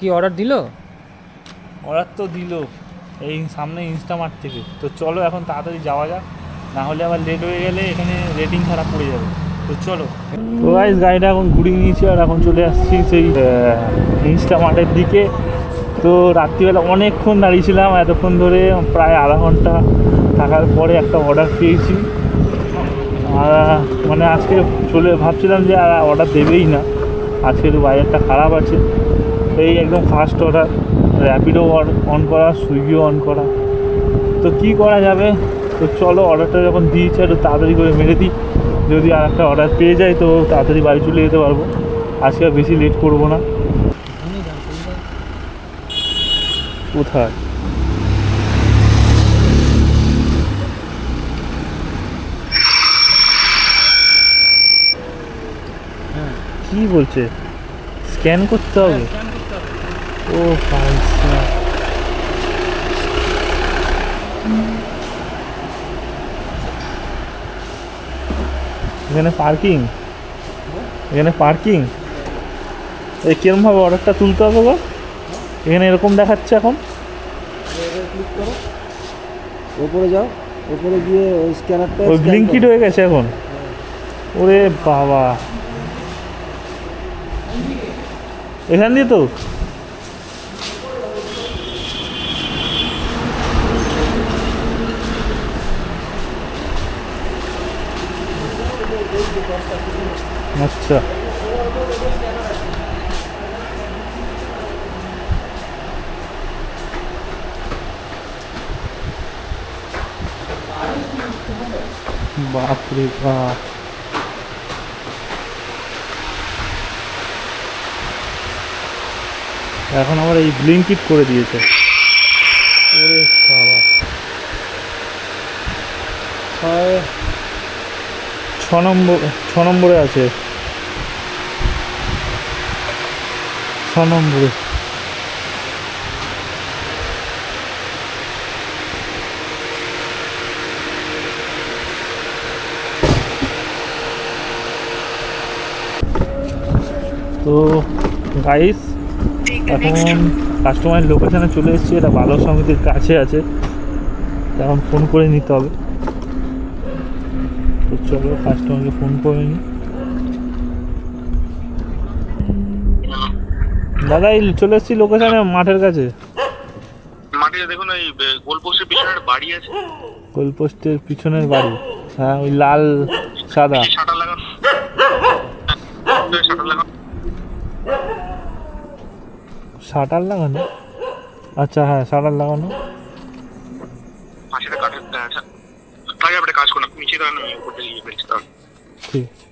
কি অর্ডার দিল? অর্ডার তো দিল, এই সামনে ইনস্টামার্ট থেকে। তো চলো এখন তাড়াতাড়ি যাওয়া যাক, না হলে আবার লেট হয়ে গেলে এখানে রেটিং খারাপ পড়ে যাবে। তো চলো। তো গাইজ গাড়িটা এখন ঘুরিয়ে নিয়েছি আর এখন চলে আসছি সেই ইনস্টামার্টের দিকে। তো রাত্রিবেলা অনেকক্ষণ দাঁড়িয়েছিলাম, এতক্ষণ ধরে প্রায় আধা ঘণ্টা থাকার পরে একটা অর্ডার পেয়েছি। আর মানে আজকে চলে, ভাবছিলাম যে আর অর্ডার দেবেই না। আজকে একটু বাজারটা খারাপ আছে। এই একদম ফার্স্ট অর্ডার র্যাপিডো অন করা সুইগিও অন করা। তো কি করা যাবে? তো চলো অর্ডারটা যখন দিয়েছে একটু তাড়াতাড়ি করে মেরে দিই। যদি আর একটা অর্ডার পেয়ে যাই তো তাড়াতাড়ি বাড়ি চলে যেতে পারব। আজকে আর বেশি লেট করব না। কোথায়? কি বলছে? স্ক্যান করতে হবে? ও ভাই। এখানে পার্কিং? এখানে পার্কিং? এই কিরমভাবে অর্ডারটা তুলতে হবে গো? এখানে এরকম দেখাচ্ছে এখন? ক্লিক করো ওপরে যাও ওপরে গিয়ে ওই স্ক্যানারটা ওই ব্লিঙ্কিট হয়ে গেছে এখন? ওরে বাবা। এখান দিয়ে তো? আচ্ছা বাপরে বাপ এখন আমার এই ব্লিঙ্কিট করে দিয়েছে। ওরে ছ নম্বর ছ নম্বরে আছে ছ নম্বরে। তো গাইস এখন কাস্টমারের লোকেশানে চলে এসেছি এটা বালক সমিতির কাছে আছে। এখন ফোন করে নিতে হবে। তো চলো কাস্টমারকে ফোন করে নিই। দাদা এই চলে এসেছি লোকেশানে মাঠের কাছে। মাটিতে দেখুন ওই গোলপোস্টের পিছনে একটা বাড়ি আছে। গোলপোস্টের পিছনের বাড়ি। হ্যাঁ ওই লাল সাদা। শাটার লাগানো। শাটার লাগানো। শাটার লাগানো? আচ্ছা হ্যাঁ শাটার লাগানো। পাশে কাঠের আচ্ছা তাই আপনি কাজ করুন নিচে দাঁড়ান উপর গিয়ে ফেলছি। ঠিক। আছে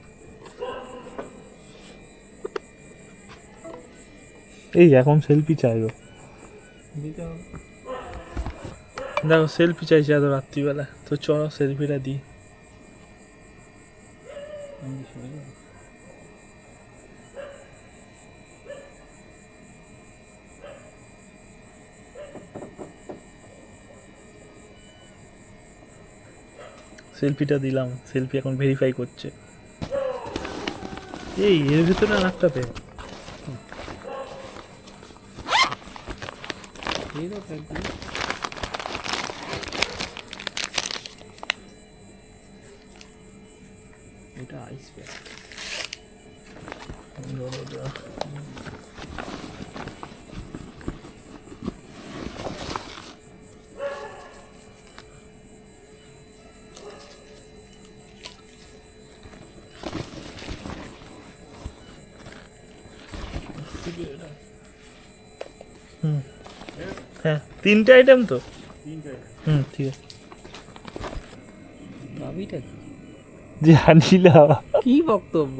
এই এখন সেলফি চাইব। দেখো সেলফি চাইছি এত রাত্রিবেলা। তো চলো সেলফিটা দিই। সেলফিটা দিলাম। সেলফি এখন ভেরিফাই করছে। এই, এর ভিতরে আর একটা পে এটা আইস প্যাক হ্যাঁ তিনটে আইটেম তো? হুম ঠিক আছে। ভাবিটা কি? কি বক্তব্য?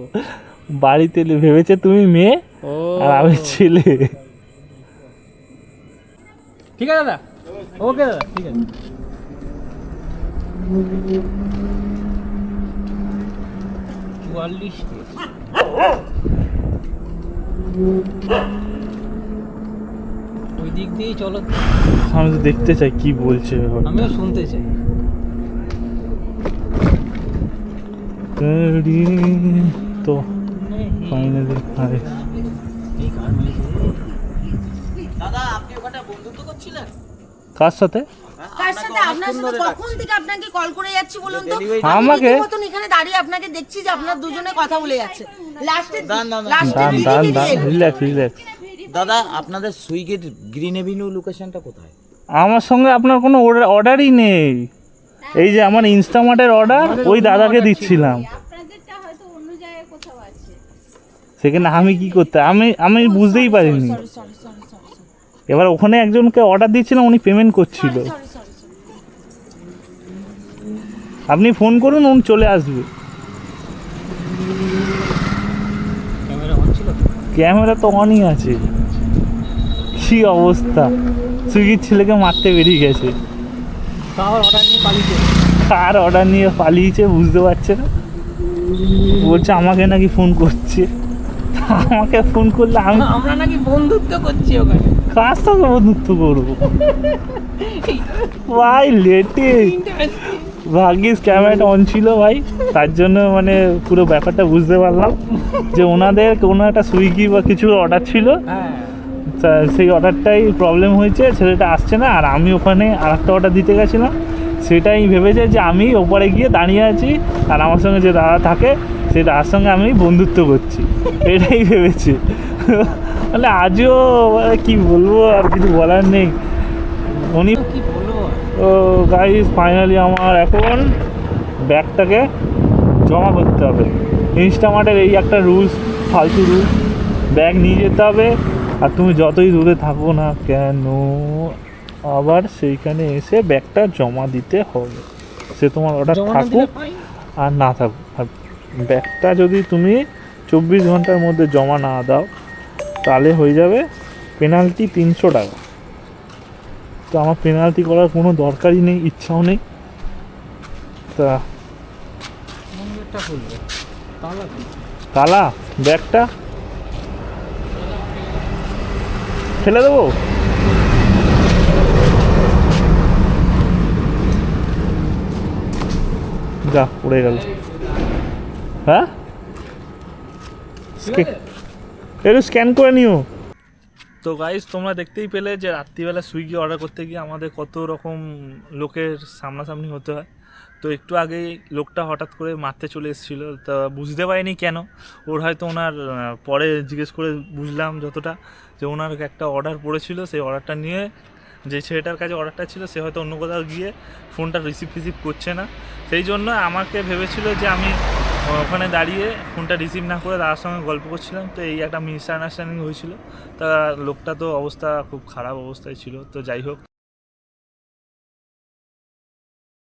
বাড়িতে ভেবেছে তুমি মেয়ে ও। আর আমি ছেলে। ঠিক আছে দাদা? ওকে দাদা ঠিক আছে। চুয়াল্লিশ ওই দিক দিয়েই চলো। আমি তো দেখতে চাই কি বলছে আমিও শুনতে চাই। তো ফাইনালি এই দাদা আপনি ওখানে বন্ধুত্ব করছিলেন? কার সাথে? কার সাথে? আপনার সাথে কখন থেকে আপনাকে কল করে যাচ্ছি বলুন তো? আমাকে? মতন এখানে দাঁড়িয়ে আপনাকে দেখছি যে আপনার দুজনে কথা বলে যাচ্ছে। লাস্টে। লাস্টে রিল্যাক্স রিল্যাক্স দাদা আপনাদের সুইগির গ্রিন এভিনিউ লোকেশনটা কোথায়? আমার সঙ্গে আপনার কোনো অর্ডারই নেই। এই যে আমার ইনস্টামার্টের অর্ডার ওই দাদাকে দিচ্ছিলাম। সেখানে আমি কি করতে আমি আমি বুঝতেই পারিনি। এবার ওখানে একজনকে অর্ডার দিচ্ছিলাম উনি পেমেন্ট করছিল। আপনি ফোন করুন উনি চলে আসবে। ক্যামেরা তো? অনই আছে। কি অবস্থা? সুইগির ছেলেকে মারতে বেরিয়ে গেছে। তাও অর্ডার নিয়ে পালিয়েছে? কার অর্ডার নিয়ে পালিয়েছে বুঝতে পারছে না। বলছে আমাকে নাকি ফোন করছে। আমাকে ফোন করলে আমি আমরা নাকি বন্ধুত্ব করছি ওখানে। কার সঙ্গে বন্ধুত্ব করব? ভাই লেটে। ভাগ্যিস ক্যামেরাটা অন ছিল ভাই। তার জন্য মানে পুরো ব্যাপারটা বুঝতে পারলাম। যে ওনাদের কোনো একটা সুইগি বা কিছু অর্ডার ছিল। হ্যাঁ। সেই অর্ডারটাই প্রবলেম হয়েছে ছেলেটা আসছে না আর আমি ওখানে আর একটা অর্ডার দিতে গেছিলাম। সেটাই ভেবেছে যে আমি ওপরে গিয়ে দাঁড়িয়ে আছি আর আমার সঙ্গে যে দাদা থাকে সেই দাদার সঙ্গে আমি বন্ধুত্ব করছি। এটাই ভেবেছে। মানে আজও মানে কি বলব আর কিছু বলার নেই। উনি ও গাইজ ফাইনালি আমার এখন ব্যাগটাকে জমা করতে হবে। ইনস্টামার্টের এই একটা রুলস ফালতু রুলস ব্যাগ নিয়ে যেতে হবে। আর তুমি যতই দূরে থাকো না কেন আবার সেইখানে এসে ব্যাগটা জমা দিতে হবে। সে তোমার অর্ডার থাকুক আর না থাকুক। আর ব্যাগটা যদি তুমি চব্বিশ ঘণ্টার মধ্যে জমা না দাও তাহলে হয়ে যাবে পেনাল্টি তিনশো টাকা। তো আমার পেনাল্টি করার কোনো দরকারই নেই ইচ্ছাও নেই। তা? কালা ব্যাগটা? ফেলে দেবো? যা পড়ে গেল। হ্যাঁ? একটু স্ক্যান করে নিও। তো গাইজ তোমরা দেখতেই পেলে যে রাত্রিবেলা সুইগি অর্ডার করতে গিয়ে আমাদের কত রকম লোকের সামনাসামনি হতে হয়। তো একটু আগেই লোকটা হঠাৎ করে মারতে চলে এসেছিল, তা বুঝতে পারিনি কেন। ওর হয়তো ওনার পরে জিজ্ঞেস করে বুঝলাম যতটা যে ওনার একটা অর্ডার পড়েছিল, সেই অর্ডারটা নিয়ে যে ছেলেটার কাছে অর্ডারটা ছিল, সে হয়তো অন্য কোথাও গিয়ে ফোনটা রিসিভ ফিসিভ করছে না। সেই জন্য আমাকে ভেবেছিল যে আমি ওখানে দাঁড়িয়ে ফোনটা রিসিভ না করে তার সঙ্গে গল্প করছিলাম। তো এই একটা মিসআন্ডারস্ট্যান্ডিং হয়েছিল। তা লোকটা তো অবস্থা খুব খারাপ অবস্থায় ছিল। তো যাই হোক